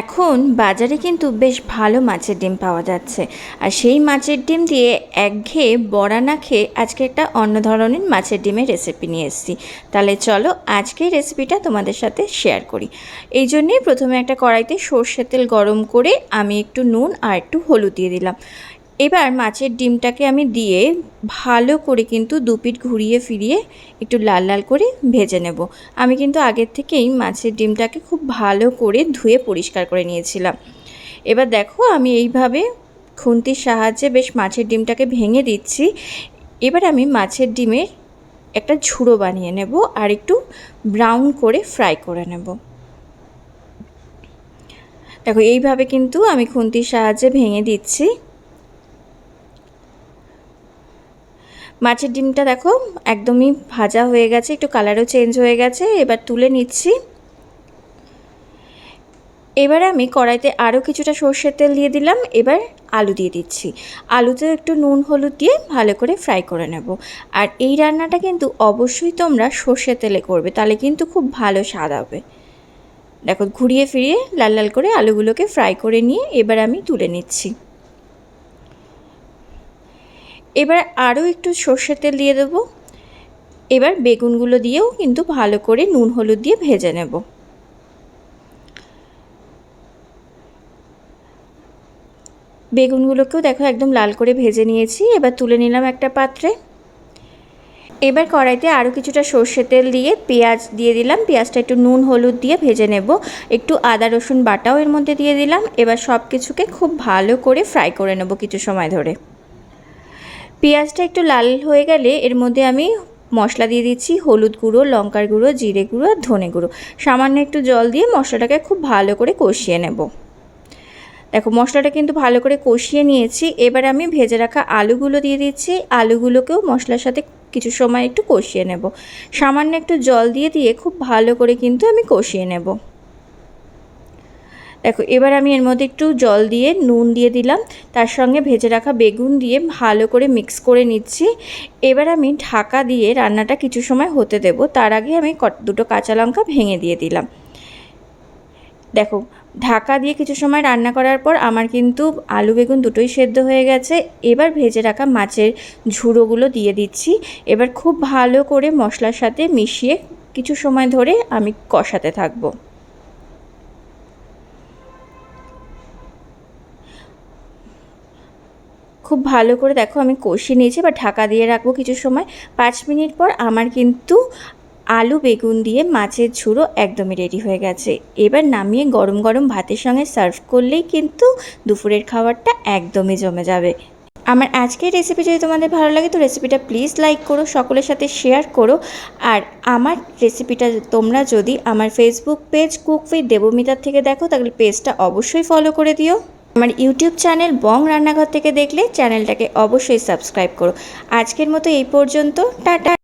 এখন বাজারে কিন্তু বেশ ভালো মাছের ডিম পাওয়া যাচ্ছে। আর সেই মাছের ডিম দিয়ে একঘেয়ে বড়া না খেয়ে আজকে একটা অন্য ধরনের মাছের ডিমের রেসিপি নিয়ে এসেছি। তাহলে চলো আজকে রেসিপিটা তোমাদের সাথে শেয়ার করি। এই জন্যেই প্রথমে একটা কড়াইতে সর্ষের তেল গরম করে আমি একটু নুন আর একটু হলুদ দিয়ে দিলাম। এবার মাছের ডিমটাকে আমি দিয়ে ভালো করে কিন্তু দুপিট ঘুরিয়ে ফিরিয়ে একটু লাল লাল করে ভেজে নেব। আমি কিন্তু আগের থেকেই মাছের ডিমটাকে খুব ভালো করে ধুয়ে পরিষ্কার করে নিয়েছিলাম। এবার দেখো আমি এইভাবে খুন্তির সাহায্যে বেশ মাছের ডিমটাকে ভেঙে দিচ্ছি। এবার আমি মাছের ডিমের একটা ঝুড়ো বানিয়ে নেব আর একটু ব্রাউন করে ফ্রাই করে নেব। দেখো এইভাবে কিন্তু আমি খুন্তির সাহায্যে ভেঙে দিচ্ছি। মাছের ডিমটা দেখো একদমই ভাজা হয়ে গেছে, একটু কালারও চেঞ্জ হয়ে গেছে, এবার তুলে নিচ্ছি। এবার আমি কড়াইতে আরও কিছুটা সর্ষের তেল দিয়ে দিলাম, এবার আলু দিয়ে দিচ্ছি। আলুতে একটু নুন, হলুদ দিয়ে ভালো করে ফ্রাই করে নেব। আর এই রান্নাটা কিন্তু অবশ্যই তোমরা সর্ষের তেলে করবে, তাহলে কিন্তু খুব ভালো স্বাদ হবে। দেখো, ঘুরিয়ে ফিরিয়ে লাল লাল করে আলুগুলোকে ফ্রাই করে নিয়ে এবার আমি তুলে নিচ্ছি। এবার আরও একটু সর্ষের তেল দিয়ে দেবো। এবার বেগুনগুলো দিয়েও কিন্তু ভালো করে নুন, হলুদ দিয়ে ভেজে নেব। বেগুনগুলোকেও দেখো একদম লাল করে ভেজে নিয়েছি, এবার তুলে নিলাম একটা পাত্রে। এবার কড়াইতে আরও কিছুটা সর্ষে তেল দিয়ে পেঁয়াজ দিয়ে দিলাম। পেঁয়াজটা একটু নুন, হলুদ দিয়ে ভেজে নেব। একটু আদা, রসুন বাটাও এর মধ্যে দিয়ে দিলাম। এবার সব কিছুকে খুব ভালো করে ফ্রাই করে নেব কিছু সময় ধরে। পেঁয়াজটা একটু লাল হয়ে গেলে এর মধ্যে আমি মশলা দিয়ে দিচ্ছি হলুদ গুঁড়ো, লঙ্কার গুঁড়ো, জিরে গুঁড়ো আর ধনে গুঁড়ো। সামান্য একটু জল দিয়ে মশলাটাকে খুব ভালো করে কষিয়ে নেব। দেখো, মশলাটা কিন্তু ভালো করে কষিয়ে নিয়েছি। এবার আমি ভেজে রাখা আলুগুলো দিয়ে দিচ্ছি। আলুগুলোকেও মশলার সাথে কিছু সময় একটু কষিয়ে নেব। সামান্য একটু জল দিয়ে দিয়ে খুব ভালো করে কিন্তু আমি কষিয়ে নেব। দেখো, এবার আমি এর মধ্যে একটু জল দিয়ে, নুন দিয়ে দিলাম। তার সঙ্গে ভেজে রাখা বেগুন দিয়ে ভালো করে মিক্স করে নিচ্ছি। এবার আমি ঢাকা দিয়ে রান্নাটা কিছু সময় হতে দেব। তার আগে আমি দুটো কাঁচা লঙ্কা ভেঙে দিয়ে দিলাম। দেখো, ঢাকা দিয়ে কিছু সময় রান্না করার পর আমার কিন্তু আলু বেগুন দুটোই সেদ্ধ হয়ে গেছে। এবার ভেজে রাখা মাছের ঝুড়োগুলো দিয়ে দিচ্ছি। এবার খুব ভালো করে মশলার সাথে মিশিয়ে কিছু সময় ধরে আমি কষাতে থাকব। খুব ভালো করে দেখো, আমি কষিয়ে নিয়েছি বা ঢাকা দিয়ে রাখব কিছু সময়। পাঁচ মিনিট পর আমার কিন্তু আলু বেগুন দিয়ে মাছের ঝুড়ো একদমই রেডি হয়ে গেছে। এবার নামিয়ে গরম গরম ভাতের সঙ্গে সার্ভ করলেই কিন্তু দুপুরের খাবারটা একদমই জমে যাবে। আমার আজকের রেসিপি যদি তোমাদের ভালো লাগে তো রেসিপিটা প্লিজ লাইক করো, সকলের সাথে শেয়ার করো। আর আমার রেসিপিটা তোমরা যদি আমার ফেসবুক পেজ কুক উইথ দেবমিতার থেকে দেখো, তাহলে পেজটা অবশ্যই ফলো করে দিও। আমার ইউটিউব চ্যানেল বং রান্নাঘর থেকে দেখলে চ্যানেলটাকে অবশ্যই সাবস্ক্রাইব করো। আজকের মতো এই পর্যন্ত। টাটা।